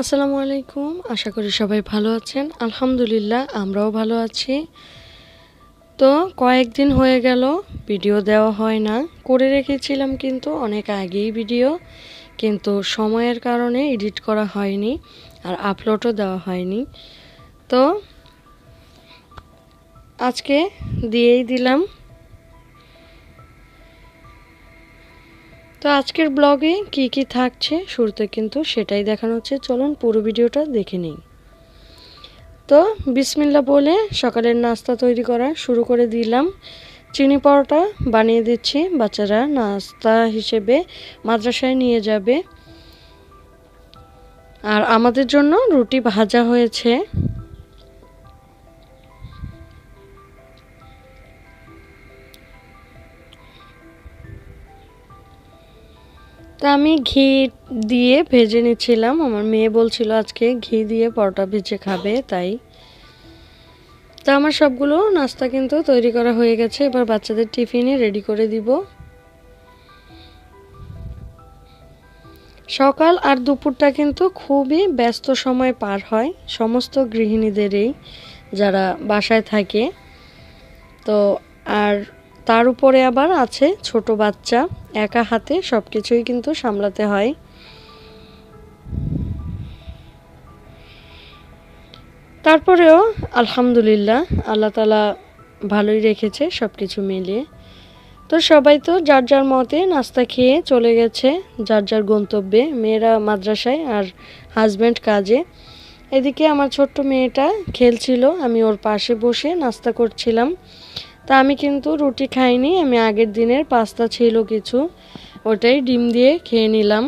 আসসালামু আলাইকুম, আশা করি সবাই ভালো আছেন। আলহামদুলিল্লাহ, আমরাও ভালো আছি। তো কয়েকদিন হয়ে গেল, ভিডিও দেওয়া হয় না। করে রেখেছিলাম কিন্তু অনেক আগেই ভিডিও, কিন্তু সময়ের কারণে এডিট করা হয়নি আর আপলোডও দেওয়া হয়নি। তো আজকে দিয়েই দিলাম। তো আজকের ব্লগে কি কি থাকছে শুরুতে কিন্তু সেটাই দেখানো হচ্ছে। চলুন পুরো ভিডিওটা দেখে নিই। তো বিসমিল্লা বলে সকালের নাস্তা তৈরি করা শুরু করে দিলাম। চিনি পরোটা বানিয়ে দিচ্ছি, বাচ্চারা নাস্তা হিসেবে মাদ্রাসায় নিয়ে যাবে। আর আমাদের জন্য রুটি ভাজা হয়েছে। তা আমি ঘি দিয়ে ভেজে নিচ্ছিলাম। আমার মেয়ে বলছিল আজকে ঘি দিয়ে পরোটা ভেজে খাবে, তাই। তা আমার সবগুলো নাস্তা কিন্তু তৈরি করা হয়ে গেছে। এবার বাচ্চাদের টিফিনে রেডি করে দিব। সকাল আর দুপুরটা কিন্তু খুবই ব্যস্ত সময় পার হয় সমস্ত গৃহিণীদেরই, যারা বাসায় থাকে। তো আর তার উপরে আবার আছে ছোট বাচ্চা, একা হাতে সব কিছুই কিন্তু সামলাতে হয়। তারপরেও আলহামদুলিল্লাহ, আল্লাহ তালা ভালোই রেখেছে সব কিছু মিলিয়ে। তো সবাই তো যার যার মতে নাস্তা খেয়ে চলে গেছে, যার যার গন্তব্যে, মেয়েরা মাদ্রাসায় আর হাজব্যান্ড কাজে। এদিকে আমার ছোট্ট মেয়েটা খেলছিল, আমি ওর পাশে বসে নাস্তা করছিলাম। তা আমি কিন্তু রুটি খাইনি, আমি আগের দিনের পাস্তা ছিল কিছু, ওটাই ডিম দিয়ে খেয়ে নিলাম।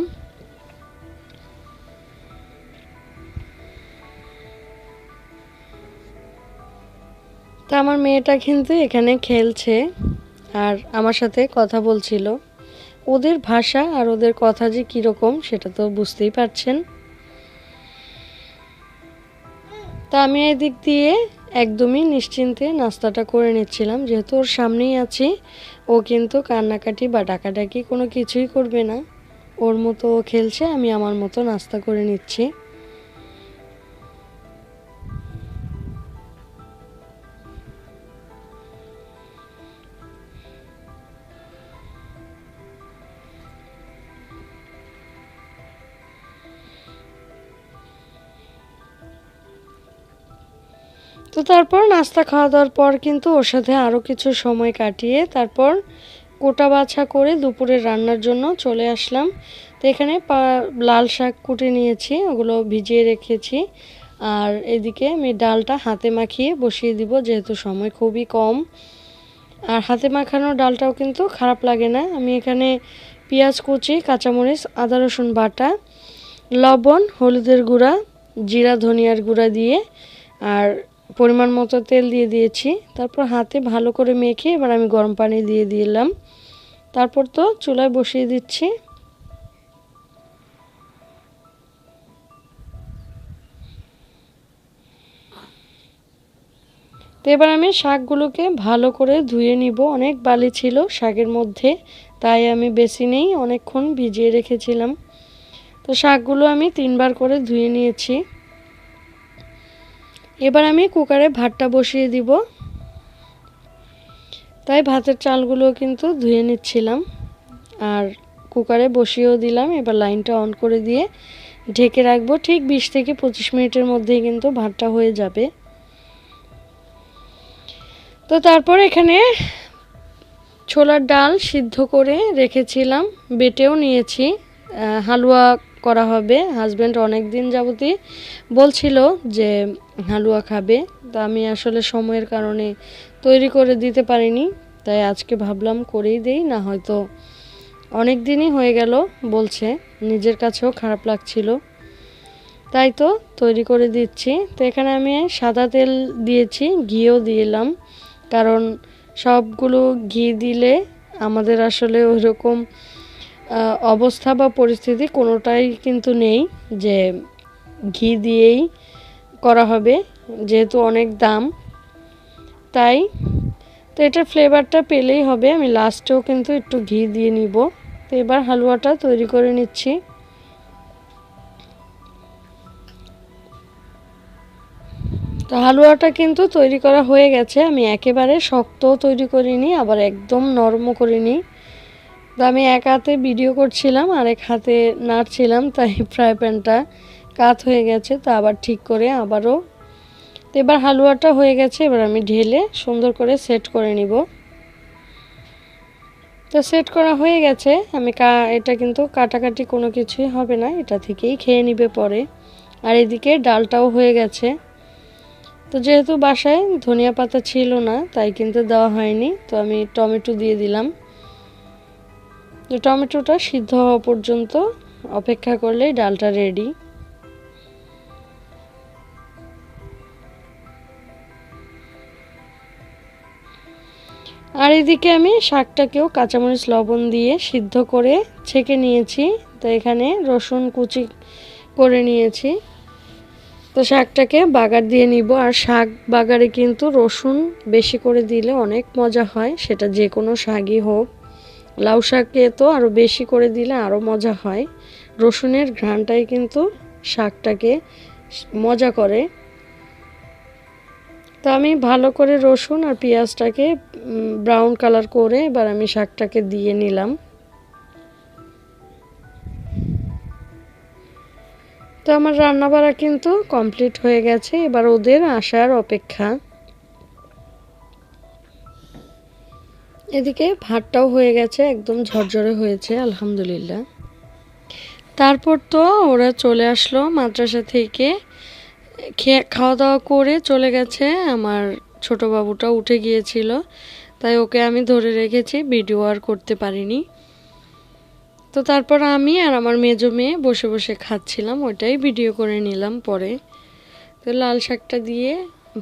তা আমার মেয়েটা কিন্তু এখানে খেলছে আর আমার সাথে কথা বলছিল। ওদের ভাষা আর ওদের কথা যে কীরকম সেটা তো বুঝতেই পারছেন। তা আমি এদিক দিয়ে একদমই নিশ্চিন্তে নাস্তাটা করে নিচ্ছিলাম। যেহেতু ওর সামনেই আছি, ও কিন্তু কান্নাকাটি বা ডাকাডাকি কোনো কিছুই করবে না। ওর মতো ও খেলছে, আমি আমার মতো নাস্তা করে নিচ্ছি। তো তারপর নাস্তা খাওয়া দাওয়ার পর কিন্তু ওর সাথে আরও কিছু সময় কাটিয়ে তারপর কোটা বাছা করে দুপুরের রান্নার জন্য চলে আসলাম। তো এখানে লাল শাক কুটে নিয়েছি, ওগুলো ভিজিয়ে রেখেছি। আর এদিকে আমি ডালটা হাতে মাখিয়ে বসিয়ে দিব, যেহেতু সময় খুবই কম। আর হাতে মাখানো ডালটাও কিন্তু খারাপ লাগে না। আমি এখানে পেঁয়াজ কুচি, কাঁচামরিচ, আদা রসুন বাটা, লবণ, হলুদের গুঁড়া, জিরা, ধনিয়ার গুঁড়া দিয়ে আর পরিমাণ মতো তেল দিয়ে দিয়েছি। তারপর হাতে ভালো করে মেখে এবার আমি গরম পানি দিয়ে দিলাম। তারপর তো চুলায় বসিয়ে দিচ্ছি। তো এবার আমি শাকগুলোকে ভালো করে ধুয়ে নিব। অনেক বালি ছিল শাকের মধ্যে, তাই আমি বেশি নেই, অনেকক্ষণ ভিজিয়ে রেখেছিলাম। তো শাকগুলো আমি তিনবার করে ধুয়ে নিয়েছি। এবার আমি কুকারে ভাতটা বসিয়ে দিব। তাই ভাতের চালগুলো কিন্তু ধুয়ে নিচ্ছিলাম। আর কুকারে বসিয়েও দিলাম, এবার লাইনটা অন করে দিয়ে ঢেকে রাখব। ঠিক বিশ থেকে পঁচিশ মিনিটের মধ্যেই কিন্তু ভাতটা হয়ে যাবে। তো তারপর এখানে ছোলার ডাল সিদ্ধ করে রেখেছিলাম, বেটেও নিয়েছি হালুয়া করা হবে। হাজব্যান্ড অনেক দিন যাবতই বলছিল যে, হালুয়া খাবে। তা আমি আসলে সময়ের কারণে তৈরি করে দিতে পারিনি। তাই আজকে ভাবলাম করেই দেই, না হয়তো অনেক দিনই হয়ে গেল বলছে। নিজের কাছেও খারাপ লাগছিল। তাই তো তৈরি করে দিচ্ছি। তো এখানে আমি সাদা তেল দিয়েছি, ঘিও দিলাম। কারণ সবগুলো ঘি দিলে আমাদের আসলে ওইরকম অবস্থা বা পরিস্থিতি কোনোটাই কিন্তু নেই যে ঘি দিয়েই করা হবে, যেহেতু অনেক দাম। তাই, তো এটার ফ্লেভারটা পেলেই হবে। আমি লাস্টেও কিন্তু একটু ঘি দিয়ে নিব। তো এবার হালুয়াটা তৈরি করে নিচ্ছি। তো হালুয়াটা কিন্তু তৈরি করা হয়ে গেছে। আমি একেবারে শক্ত তৈরি করিনি, আবার একদম নরমও করিনি। তো আমি এক হাতে ভিডিও করছিলাম আর এক হাতে নাড়ছিলাম, তাই ফ্রাই প্যানটা কাত হয়ে গেছে, তো আবার ঠিক করে আবারও। তো এবার হালুয়াটা হয়ে গেছে, এবার আমি ঢেলে সুন্দর করে সেট করে নিব। তো সেট করা হয়ে গেছে, আমি কা, এটা কিন্তু কাটাকাটি কোনো কিছুই হবে না, এটা থেকেই খেয়ে নিবে পরে। আর এদিকে ডালটাও হয়ে গেছে। তো যেহেতু বাসায় ধনিয়া পাতা ছিল না, তাই কিন্তু দেওয়া হয়নি, তো আমি টমেটো দিয়ে দিলাম। তো টমেটোটা সিদ্ধ হওয়া পর্যন্ত অপেক্ষা করলেই ডালটা রেডি আর এদিকে আমি শাকটাকেও কাঁচামরিচ লবণ দিয়ে সিদ্ধ করে ছেঁকে নিয়েছি। তো এখানে রসুন কুচি করে নিয়েছি। তো শাকটাকে বাগার দিয়ে নিব। আর শাক বাগারে কিন্তু রসুন বেশি করে দিলে অনেক মজা হয়। সেটা যে কোনো শাকই হোক। লাউ শাকে তো আরও বেশি করে দিলে আরও মজা হয়। রসুনের ঘ্রাণটাই কিন্তু শাকটাকে মজা করে। তো আমি ভালো করে রসুন আর পেঁয়াজটাকে ব্রাউন কালার করে এবার আমি শাকটাকে দিয়ে নিলাম। তো আমার রান্না বাড়া কিন্তু কমপ্লিট হয়ে গেছে। এবার ওদের আসার অপেক্ষা। এদিকে ভাতটাও হয়ে গেছে, একদম ঝরঝরে হয়েছে, আলহামদুলিল্লাহ। তারপর তো ওরা চলে আসলো মাদ্রাসা থেকে। খেয়ে খাওয়া দাওয়া করে চলে গেছে, আমার ছোট বাবুটা উঠে গিয়েছিল। তাই ওকে আমি ধরে রেখেছি, ভিডিও আর করতে পারিনি। তো তারপর আমি আর আমার মেজো মেয়ে বসে বসে খাচ্ছিলাম, ওইটাই ভিডিও করে নিলাম পরে। তো লাল শাকটা দিয়ে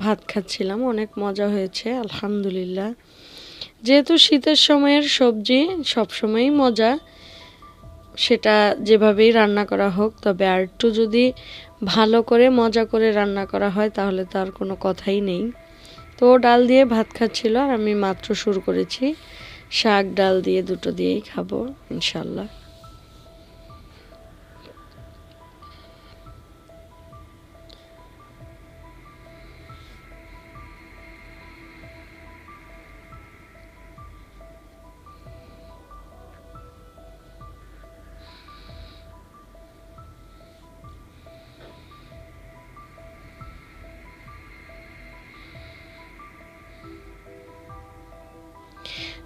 ভাত খাচ্ছিলাম, অনেক মজা হয়েছে, আলহামদুলিল্লাহ। যেহেতু শীতের সময়ের সবজি সবসময়ই মজা, সেটা যেভাবেই রান্না করা হোক, তবে আর একটু যদি ভালো করে, মজা করে রান্না করা হয়, তাহলে তার কোনো কথাই নেই। তো ডাল দিয়ে ভাত খাচ্ছিল, আর আমি মাত্র শুরু করেছি। শাক, ডাল দিয়ে দুটো দিয়েই খাব, ইনশাল্লাহ।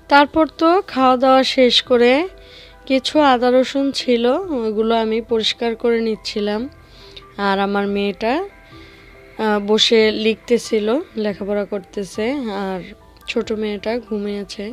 তারপর তো খাওয়া দাওয়া শেষ করে কিছু আদা রসুন ছিল ওগুলো আমি পরিষ্কার করে নিচ্ছিলাম। আর আমার মেয়েটা বসে লিখতেছিল, লেখাপড়া করতেছে, আর ছোট মেয়েটা ঘুমিয়েছে।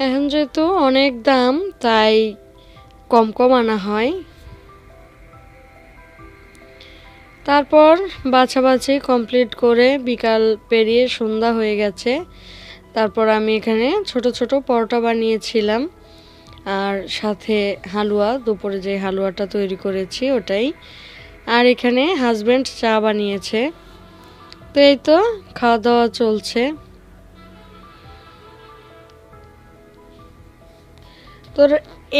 এখন যেহেতু অনেক দাম, তাই কম কম আনা হয়। তারপর বাছাবাছি কমপ্লিট করে বিকাল পেরিয়ে সন্ধ্যা হয়ে গেছে। তারপর আমি এখানে ছোট ছোট পরোটা বানিয়েছিলাম। আর সাথে হালুয়া, দুপুরে যে হালুয়াটা তৈরি করেছি ওটাই। আর এখানে হাজব্যান্ড চা বানিয়েছে। তো এই তো, খাওয়া দাওয়া চলছে। তো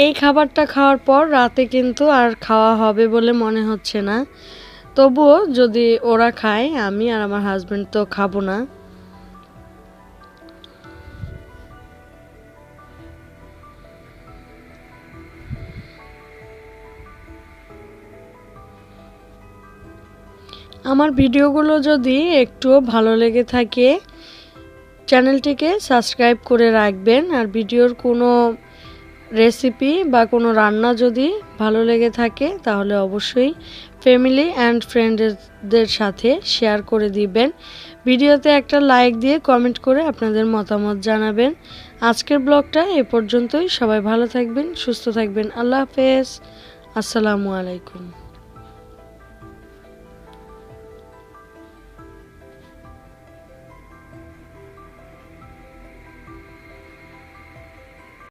এই খাবারটা খাওয়ার পর রাতে কিন্তু আর খাওয়া হবে বলে মনে হচ্ছে না। তবুও যদি ওরা খায়, আমি আর আমার হাজব্যান্ড তো খাব না। আমার ভিডিওগুলো যদি একটুও ভালো লেগে থাকে চ্যানেলটিকে সাবস্ক্রাইব করে রাখবেন। আর ভিডিওর কোনো রেসিপি বা কোনো রান্না যদি ভালো লেগে থাকে, তাহলে অবশ্যই ফ্যামিলি অ্যান্ড ফ্রেন্ডদের সাথে শেয়ার করে দিবেন। ভিডিওতে একটা লাইক দিয়ে কমেন্ট করে আপনাদের মতামত জানাবেন। আজকের ব্লগটা এ পর্যন্তই। সবাই ভালো থাকবেন, সুস্থ থাকবেন। আল্লাহ হাফেজ। আসসালামু আলাইকুম।